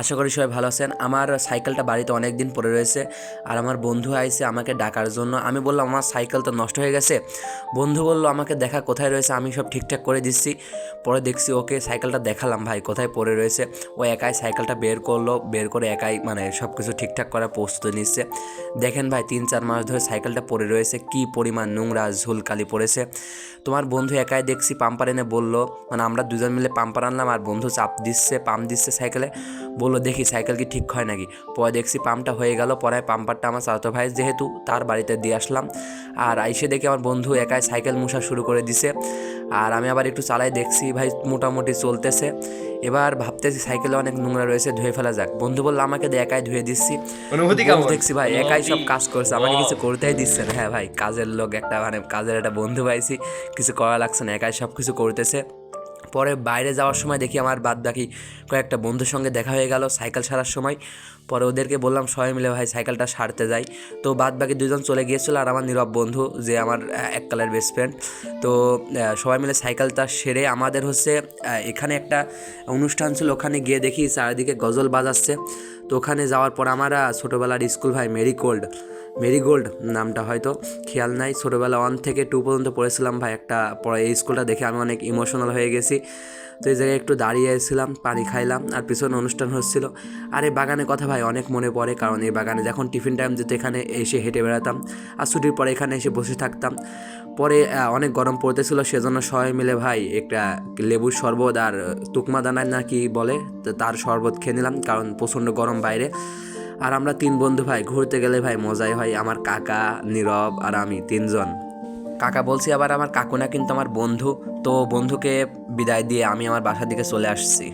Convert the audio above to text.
আশা করি সবাই ভালো আছেন। আমার সাইকেলটা বাড়িতে অনেক দিন পড়ে রয়েছে আর আমার বন্ধু আইছে আমাকে ডাকার জন্য। আমি বললাম, আমার সাইকেল তো নষ্ট হয়ে গেছে। বন্ধু বলল, আমাকে দেখা কোথায় রয়েছে? আমি সব ঠিকঠাক করে দিচ্ছি। পরে দেখছি, ওকে, সাইকেলটা দেখালাম ভাই, কোথায় পড়ে রয়েছে? ও একাই সাইকেলটা বের করল, বের করে একাই মানে সব কিছু ঠিকঠাক করার প্রস্তুতি নিচ্ছে। দেখেন ভাই, তিন চার মাস ধরে সাইকেলটা পড়ে রয়েছে, কি পরিমাণ নোংরা, ঝুলকালি পড়েছে। তোমার বন্ধু একাই দেখছি, পাম্পার এনে বলল মানে আমরা দুজন মিলে পাম্পার আনলাম আর বন্ধু চাপ দিচ্ছে, পাম্প দিচ্ছে সাইকেলে। বলল দেখি সাইকেল কি ঠিক হয় নাকি? পরে দেখছি পাম্পটা হয়ে গেল পরে পাম্পারটা আমার চাচতো ভাই যেহেতু তার বাড়িতে দিয়ে আসলাম। আর আইসে দেখি আমার বন্ধু একাই সাইকেল মুছা শুরু করে দিছে। আর আমি আবার একটু চালাই দেখছি ভাই মোটামুটি চলতেছে। এবার ভাবতেছি সাইকেলে অনেক নোংরা রয়েছে ধুয়ে ফেলা যাক। বন্ধু বলল আমাকে দিয়ে একাই ধুয়ে দিচ্ছি। অনুভূতি বন্ধু কেমন? দেখছি ভাই একাই সব কাজ করছে আমাকে কিছু করতেই দিচ্ছে না। হ্যাঁ ভাই কাজের লোক একটা মানে কাজের একটা বন্ধু পাইছি কিছু করা লাগছে না একাই সব কিছু করতেছে। পরে বাইরে যাওয়ার সময় দেখি আমার বাদ বাকি কয়েকটা বন্ধুর সঙ্গে দেখা হয়ে গেল, সাইকেল সারার সময়। পরে ওদেরকে বললাম, সবাই মিলে ভাই সাইকেলটা সারতে যাই। তো বাদ বাকি দুজন চলে গিয়েছিল আর আমার নীরব বন্ধু, যে আমার এক এককালের বেস্ট ফ্রেন্ড তো সবাই মিলে সাইকেলটা সেরে আমাদের হচ্ছে এখানে একটা অনুষ্ঠান ছিল, ওখানে গিয়ে দেখি চারিদিকে গজল বাজাচ্ছে। তো ওখানে যাওয়ার পর আমার ছোটোবেলার স্কুল ভাই মেরিগোল্ড মেরিগোল্ড নামটা হয়তো খেয়াল নাই। ছোটোবেলা ওয়ান থেকে টু পর্যন্ত পড়েছিলাম ভাই, একটা এই স্কুলটা দেখে আমি অনেক ইমোশনাল হয়ে গেছি। তো এই জায়গায় একটু দাঁড়িয়ে এসেছিলাম পানি খাইলাম আর পিছনে অনুষ্ঠান হচ্ছিল। আর এই বাগানের কথা ভাই, অনেক মনে পড়ে কারণ এই বাগানে যখন টিফিন টাইম যেত এখানে এসে হেঁটে বেড়াতাম আর ছুটির পরে এখানে এসে বসে থাকতাম। পরে অনেক গরম পড়তেছিল, সেজন্য সবাই মিলে ভাই একটা লেবুর শরবত আর তুকমা দানায় না কি বলে তার শরবত খেয়ে নিলাম কারণ প্রচণ্ড গরম বাইরে। আর আমরা তিন বন্ধু ভাই, ঘুরতে গেলে ভাই মজাই হয় আমার কাকা, নীরব আর আমি তিনজন। কাকা বলছি আবার আমার কাকুনা কিন্তু আমার বন্ধু, তো বন্ধুকে বিদায় দিয়ে আমি আমার বাসার দিকে চলে আসছি।